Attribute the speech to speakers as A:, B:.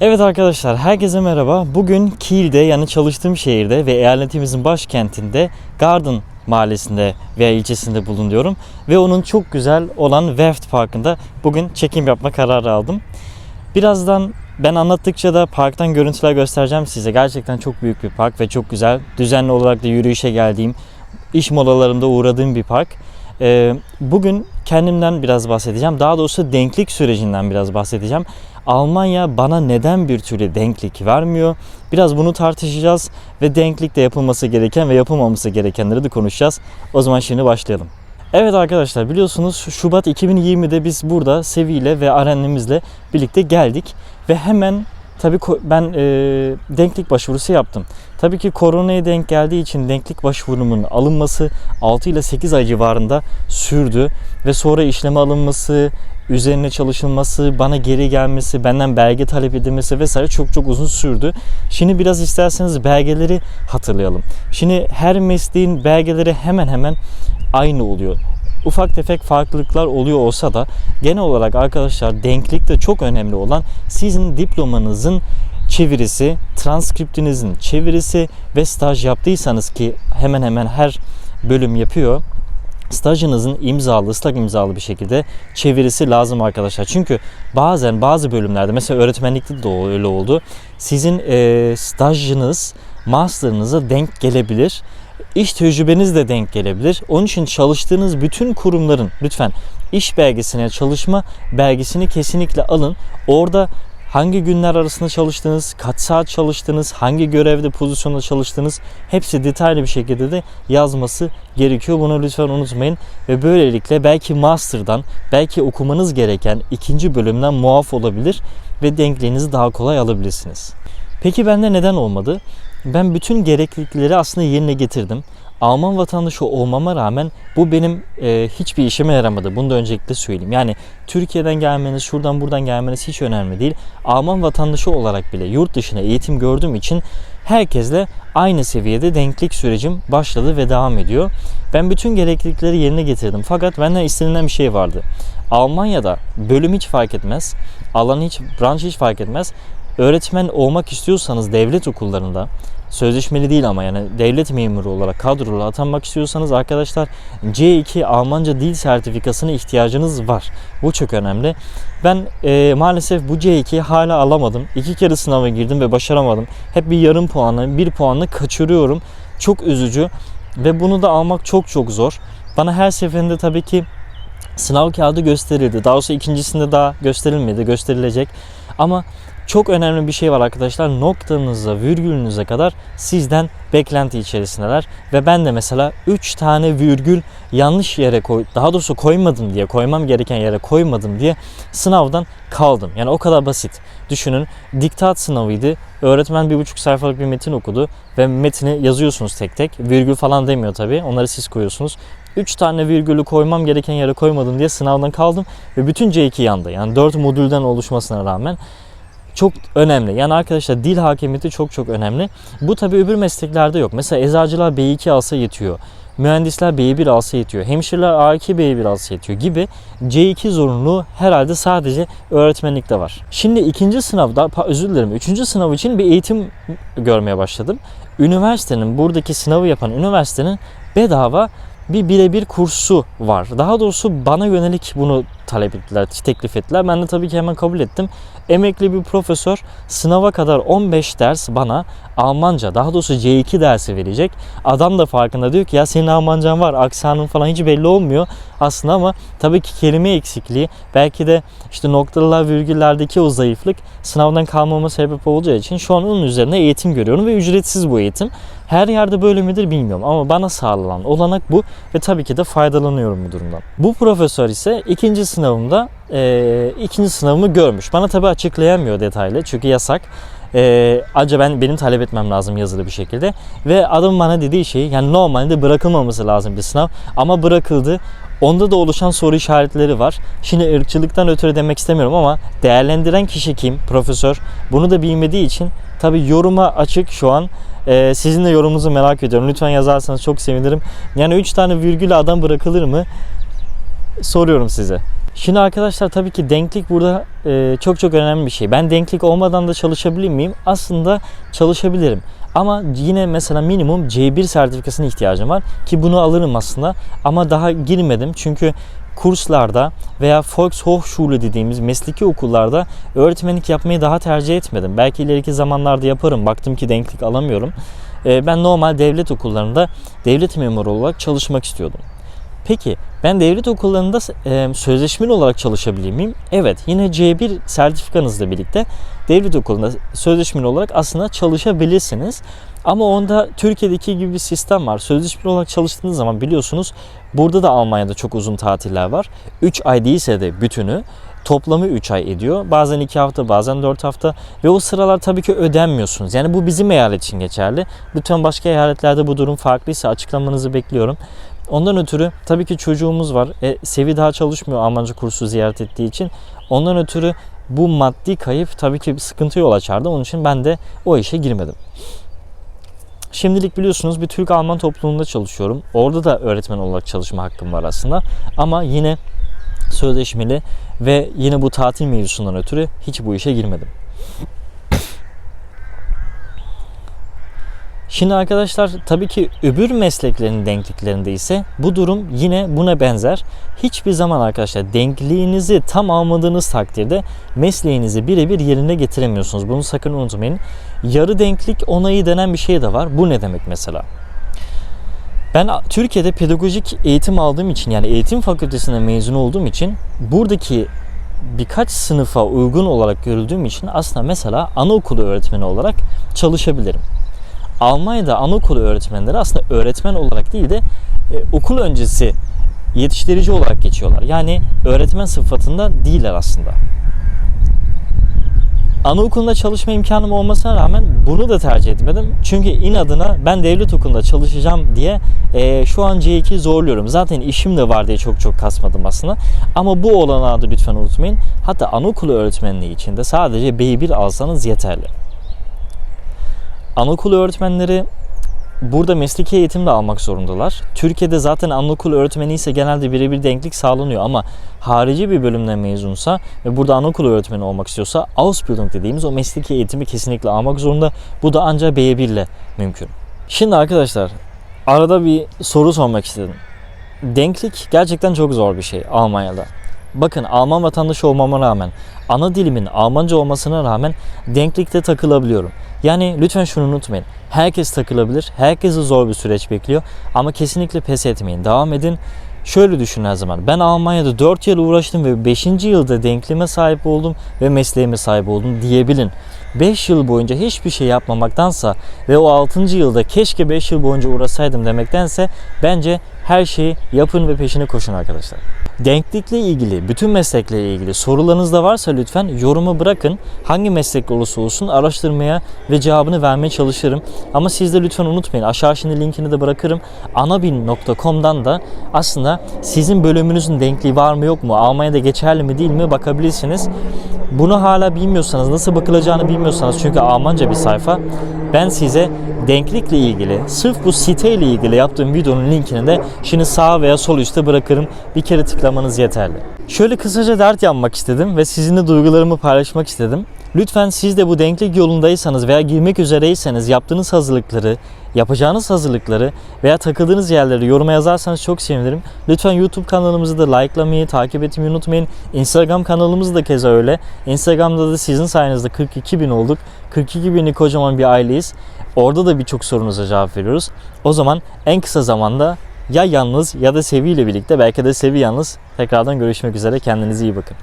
A: Evet arkadaşlar herkese merhaba. Bugün Kiel'de yani çalıştığım şehirde ve eyaletimizin başkentinde Garden mahallesinde veya ilçesinde bulunuyorum. Ve onun çok güzel olan Werft Parkı'nda bugün çekim yapma kararı aldım. Birazdan ben anlattıkça da parktan görüntüler göstereceğim size. Gerçekten çok büyük bir park ve çok güzel. Düzenli olarak da yürüyüşe geldiğim, iş molalarında uğradığım bir park. Ee, bugün kendimden biraz bahsedeceğim. Daha doğrusu denklik sürecinden biraz bahsedeceğim. Almanya bana neden bir türlü denklik vermiyor? Biraz bunu tartışacağız ve denklikte yapılması gereken ve yapılmaması gerekenleri de konuşacağız. O zaman şimdi başlayalım. Evet arkadaşlar biliyorsunuz Şubat 2020'de biz burada Sevi ile ve Aren'imizle birlikte geldik ve hemen tabii ben e, denklik başvurusu yaptım. Tabii ki koronaya denk geldiği için denklik başvurumun alınması 6 ile 8 ay civarında sürdü ve sonra işleme alınması, üzerine çalışılması, bana geri gelmesi, benden belge talep edilmesi vesaire çok çok uzun sürdü. Şimdi biraz isterseniz belgeleri hatırlayalım. Şimdi her mesleğin belgeleri hemen hemen aynı oluyor. Ufak tefek farklılıklar oluyor olsa da genel olarak arkadaşlar denklikte çok önemli olan sizin diplomanızın çevirisi, transkriptinizin çevirisi ve staj yaptıysanız ki hemen hemen her bölüm yapıyor stajınızın imzalı, ıslak imzalı bir şekilde çevirisi lazım arkadaşlar. Çünkü bazen bazı bölümlerde mesela öğretmenlikte de öyle oldu. Sizin e, stajınız master'ınıza denk gelebilir. İş tecrübeniz de denk gelebilir. Onun için çalıştığınız bütün kurumların lütfen iş belgesine, çalışma belgesini kesinlikle alın. Orada hangi günler arasında çalıştınız, kaç saat çalıştınız, hangi görevde, pozisyonda çalıştınız hepsi detaylı bir şekilde de yazması gerekiyor. Bunu lütfen unutmayın ve böylelikle belki master'dan, belki okumanız gereken ikinci bölümden muaf olabilir ve denkliğinizi daha kolay alabilirsiniz. Peki bende neden olmadı? Ben bütün gereklilikleri aslında yerine getirdim. Alman vatandaşı olmama rağmen bu benim e, hiçbir işime yaramadı. Bunu da öncelikle söyleyeyim. Yani Türkiye'den gelmeniz, şuradan buradan gelmeniz hiç önemli değil. Alman vatandaşı olarak bile yurt dışına eğitim gördüğüm için herkesle aynı seviyede denklik sürecim başladı ve devam ediyor. Ben bütün gereklilikleri yerine getirdim. Fakat benden istenilen bir şey vardı. Almanya'da bölüm hiç fark etmez, alan hiç, branş hiç fark etmez. Öğretmen olmak istiyorsanız devlet okullarında sözleşmeli değil ama yani devlet memuru olarak kadrolu atanmak istiyorsanız arkadaşlar C2 Almanca dil sertifikasına ihtiyacınız var. Bu çok önemli. Ben e, maalesef bu C2'yi hala alamadım. İki kere sınava girdim ve başaramadım. Hep bir yarım puanla, bir puanla kaçırıyorum. Çok üzücü ve bunu da almak çok çok zor. Bana her seferinde tabii ki sınav kağıdı gösterildi. Daha sonra ikincisinde daha gösterilmedi, gösterilecek. Ama çok önemli bir şey var arkadaşlar. Noktanıza, virgülünüze kadar sizden beklenti içerisindeler. Ve ben de mesela 3 tane virgül yanlış yere koy, daha doğrusu koymadım diye, koymam gereken yere koymadım diye sınavdan kaldım. Yani o kadar basit. Düşünün diktat sınavıydı. Öğretmen bir buçuk sayfalık bir metin okudu ve metni yazıyorsunuz tek tek. Virgül falan demiyor tabii. Onları siz koyuyorsunuz. 3 tane virgülü koymam gereken yere koymadım diye sınavdan kaldım ve bütün C2 yandı. Yani 4 modülden oluşmasına rağmen çok önemli. Yani arkadaşlar dil hakimiyeti çok çok önemli. Bu tabi öbür mesleklerde yok. Mesela eczacılar B2 alsa yetiyor. Mühendisler B1 alsa yetiyor. Hemşireler A2 B1 alsa yetiyor gibi C2 zorunluluğu herhalde sadece öğretmenlikte var. Şimdi ikinci sınavda, özür dilerim, üçüncü sınav için bir eğitim görmeye başladım. Üniversitenin, buradaki sınavı yapan üniversitenin bedava bir birebir kursu var. Daha doğrusu bana yönelik bunu talep ettiler, teklif ettiler. Ben de tabii ki hemen kabul ettim. Emekli bir profesör sınava kadar 15 ders bana Almanca, daha doğrusu C2 dersi verecek. Adam da farkında diyor ki ya senin Almancan var, aksanın falan hiç belli olmuyor aslında ama tabii ki kelime eksikliği, belki de işte noktalar, virgüllerdeki o zayıflık sınavdan kalmama sebep olacağı için şu an onun üzerine eğitim görüyorum ve ücretsiz bu eğitim. Her yerde böyle midir bilmiyorum ama bana sağlanan olanak bu ve tabii ki de faydalanıyorum bu durumdan. Bu profesör ise ikinci sınavımda e, ikinci sınavımı görmüş. Bana tabii açıklayamıyor detaylı çünkü yasak. E, acaba ben benim talep etmem lazım yazılı bir şekilde ve adam bana dediği şey yani normalde bırakılmaması lazım bir sınav ama bırakıldı. Onda da oluşan soru işaretleri var. Şimdi ırkçılıktan ötürü demek istemiyorum ama değerlendiren kişi kim? Profesör. Bunu da bilmediği için tabii yoruma açık şu an. Ee, sizin de yorumunuzu merak ediyorum. Lütfen yazarsanız çok sevinirim. Yani 3 tane virgül adam bırakılır mı? Soruyorum size. Şimdi arkadaşlar tabii ki denklik burada e, çok çok önemli bir şey. Ben denklik olmadan da çalışabilir miyim? Aslında çalışabilirim. Ama yine mesela minimum C1 sertifikasına ihtiyacım var ki bunu alırım aslında. Ama daha girmedim çünkü kurslarda veya Volkshochschule dediğimiz mesleki okullarda öğretmenlik yapmayı daha tercih etmedim. Belki ileriki zamanlarda yaparım. Baktım ki denklik alamıyorum. E, ben normal devlet okullarında devlet memuru olarak çalışmak istiyordum. Peki ben devlet okullarında e, sözleşmeli olarak çalışabilir miyim? Evet yine C1 sertifikanızla birlikte devlet okulunda sözleşmeli olarak aslında çalışabilirsiniz. Ama onda Türkiye'deki gibi bir sistem var. Sözleşmeli olarak çalıştığınız zaman biliyorsunuz burada da Almanya'da çok uzun tatiller var. 3 ay değilse de bütünü toplamı 3 ay ediyor. Bazen 2 hafta bazen 4 hafta ve o sıralar tabii ki ödenmiyorsunuz. Yani bu bizim eyalet için geçerli. Lütfen başka eyaletlerde bu durum farklıysa açıklamanızı bekliyorum. Ondan ötürü tabii ki çocuğumuz var. E, Sevi daha çalışmıyor Almanca kursu ziyaret ettiği için. Ondan ötürü bu maddi kayıp tabii ki bir sıkıntı yol açardı. Onun için ben de o işe girmedim. Şimdilik biliyorsunuz bir Türk-Alman topluluğunda çalışıyorum. Orada da öğretmen olarak çalışma hakkım var aslında. Ama yine sözleşmeli ve yine bu tatil mevzusundan ötürü hiç bu işe girmedim. Şimdi arkadaşlar tabii ki öbür mesleklerin denkliklerinde ise bu durum yine buna benzer. Hiçbir zaman arkadaşlar denkliğinizi tam almadığınız takdirde mesleğinizi birebir yerine getiremiyorsunuz. Bunu sakın unutmayın. Yarı denklik onayı denen bir şey de var. Bu ne demek mesela? Ben Türkiye'de pedagojik eğitim aldığım için yani eğitim fakültesinde mezun olduğum için buradaki birkaç sınıfa uygun olarak görüldüğüm için aslında mesela anaokulu öğretmeni olarak çalışabilirim. Almanya'da anaokulu öğretmenleri aslında öğretmen olarak değil de e, okul öncesi yetiştirici olarak geçiyorlar. Yani öğretmen sıfatında değiller aslında. Anaokulunda çalışma imkanım olmasına rağmen bunu da tercih etmedim. Çünkü inadına ben devlet okulunda çalışacağım diye e, şu an C2 zorluyorum. Zaten işim de var diye çok çok kasmadım aslında. Ama bu olanağı da lütfen unutmayın. Hatta anaokulu öğretmenliği için de sadece B1 alsanız yeterli. Anaokulu öğretmenleri burada mesleki eğitim de almak zorundalar. Türkiye'de zaten anaokulu öğretmeni ise genelde birebir denklik sağlanıyor ama harici bir bölümden mezunsa ve burada anaokulu öğretmeni olmak istiyorsa Ausbildung dediğimiz o mesleki eğitimi kesinlikle almak zorunda. Bu da ancak B1 ile mümkün. Şimdi arkadaşlar arada bir soru sormak istedim. Denklik gerçekten çok zor bir şey Almanya'da. Bakın Alman vatandaşı olmama rağmen ana dilimin Almanca olmasına rağmen denklikte takılabiliyorum. Yani lütfen şunu unutmayın. Herkes takılabilir. Herkesi zor bir süreç bekliyor. Ama kesinlikle pes etmeyin. Devam edin. Şöyle düşün her zaman. Ben Almanya'da 4 yıl uğraştım ve 5. yılda denklime sahip oldum ve mesleğime sahip oldum diyebilin. 5 yıl boyunca hiçbir şey yapmamaktansa ve o 6. yılda keşke 5 yıl boyunca uğraşsaydım demektense bence her şeyi yapın ve peşine koşun arkadaşlar. Denklikle ilgili, bütün meslekle ilgili sorularınız da varsa lütfen yoruma bırakın. Hangi meslek olursa olsun araştırmaya ve cevabını vermeye çalışırım. Ama siz de lütfen unutmayın. Aşağı şimdi linkini de bırakırım. anabin.com'dan da aslında sizin bölümünüzün denkliği var mı yok mu, Almanya'da geçerli mi değil mi bakabilirsiniz. Bunu hala bilmiyorsanız, nasıl bakılacağını bilmiyorsanız çünkü Almanca bir sayfa. Ben size denklikle ilgili, sırf bu site ile ilgili yaptığım videonun linkini de şimdi sağ veya sol üstte bırakırım. Bir kere tıklamanız yeterli. Şöyle kısaca dert yanmak istedim ve sizinle duygularımı paylaşmak istedim. Lütfen siz de bu denklik yolundaysanız veya girmek üzereyseniz yaptığınız hazırlıkları, yapacağınız hazırlıkları veya takıldığınız yerleri yoruma yazarsanız çok sevinirim. Lütfen YouTube kanalımızı da likelamayı, takip etmeyi unutmayın. Instagram kanalımız da keza öyle. Instagram'da da sizin sayenizde 42 bin olduk. 42 binlik kocaman bir aileyiz. Orada da birçok sorunuza cevap veriyoruz. O zaman en kısa zamanda ya yalnız ya da Sevi ile birlikte belki de Sevi yalnız tekrardan görüşmek üzere. Kendinize iyi bakın.